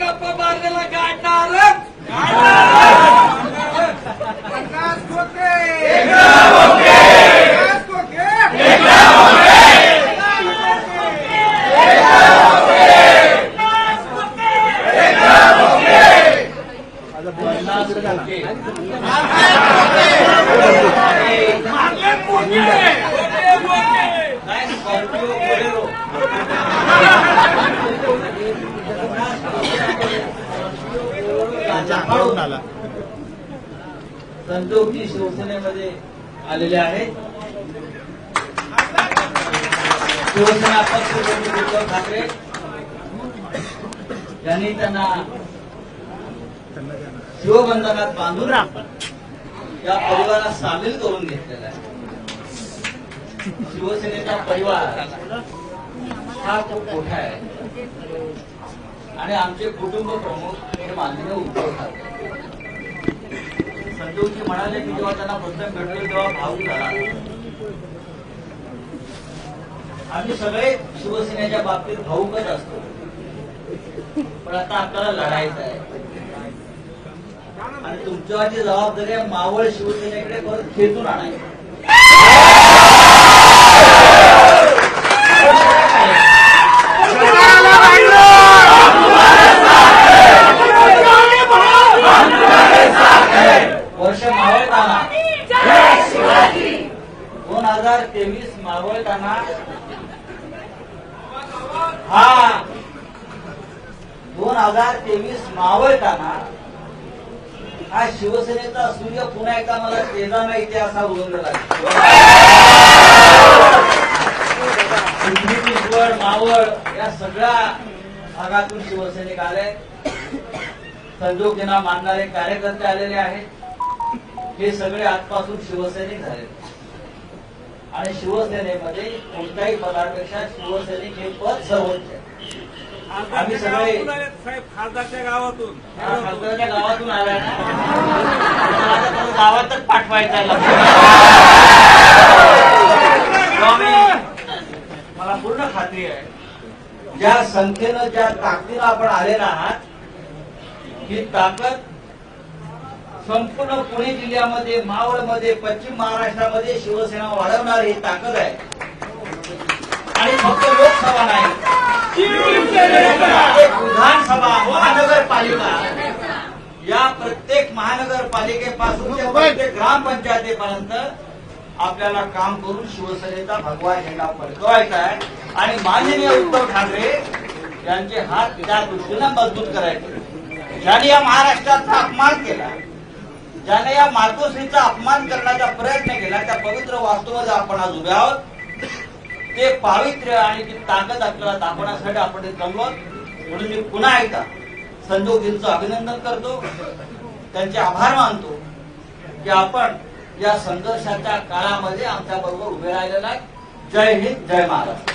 गप्पा मारलेला गाडणार पन्नास खोके पन्नास खोके संजोगजी शिवसेनेमध्ये आलेले आहेत. शिवसेना पक्ष प्रमुख उद्धव ठाकरे. यांनी त्यांना शिवबंधनात बांधून या परिवारात सामील करून घेतलेला आहे. शिवसेनेचा परिवार हा खूप मोठा आहे. आणि आमचे कुटुंब प्रमुख हे माननीय उद्धव ठाकरे. संजोगजी म्हणाले की जेव्हा त्यांना पुस्तक भेटलो तेव्हा भाऊ झाला. आम्ही सगळे शिवसेनेच्या बाबतीत भाऊकच असतो. पण आता आपल्याला लढायचं आहे. आणि तुमच्यावरची जबाबदारी मावळ शिवसेनेकडे परत खेचून आणायची वर्ष मावळताना दोन हजार तेवीस मावळताना हा दोन हजार तेवीस मावळताना हा शिवसेनेचा सूर्य पुन्हा एकदा मला तेजाना इथे असा पिंपरी मावळ या सगळ्या भागातून शिवसैनिक आले. संजोगींना मानणारे कार्यकर्ते आलेले आहेत. हे सगळे आजपासून शिवसैनिक झाले. आणि शिवसेनेमध्ये कोणत्याही पदापेक्षा शिवसैनिक हे पद सर्वोच्च आहे. आम्ही सगळे साहेब खासदारच्या गावातून. खासदाराच्या गावातून आलाय ना? गावातच पाठवायचं मला पूर्ण खात्री आहे. ज्या संख्येनं ज्या ताकदीनं आपण आलेला आहात ही ताकद संपूर्ण पुणे जिल्ह्यामध्ये मावळमध्ये पश्चिम महाराष्ट्रामध्ये शिवसेना वाढवणारी ही ताकद आहे. आणि फक्त लोकसभा नाही विधानसभा महानगरपालिका. या प्रत्येक महानगरपालिकेपासून प्रत्येक ग्रामपंचायतीपर्यंत आपल्याला काम करून शिवसेनेचा भगवा झेंडा फडकवायचा आहे. आणि माननीय उद्धव ठाकरे यांचे हात त्या दृष्टीनं मजबूत करायचे. ज्यांनी या महाराष्ट्राचा अपमान केला ज्याने या मातोश्रीचा अपमान करण्याचा प्रयत्न केला त्या पवित्र वास्तूवर आपण आज उभे आहोत. ते पावित्र्य आणि ती ताकद आपल्याला दाखवण्यासाठी आपण ते जमलो म्हणून मी पुन्हा एकदा संजोगजींचं अभिनंदन करतो. त्यांचे आभार मानतो की आपण या संघर्षाच्या काळामध्ये आमच्या बरोबर उभे राहिलेला आहे जय हिंद जय महाराष्ट्र.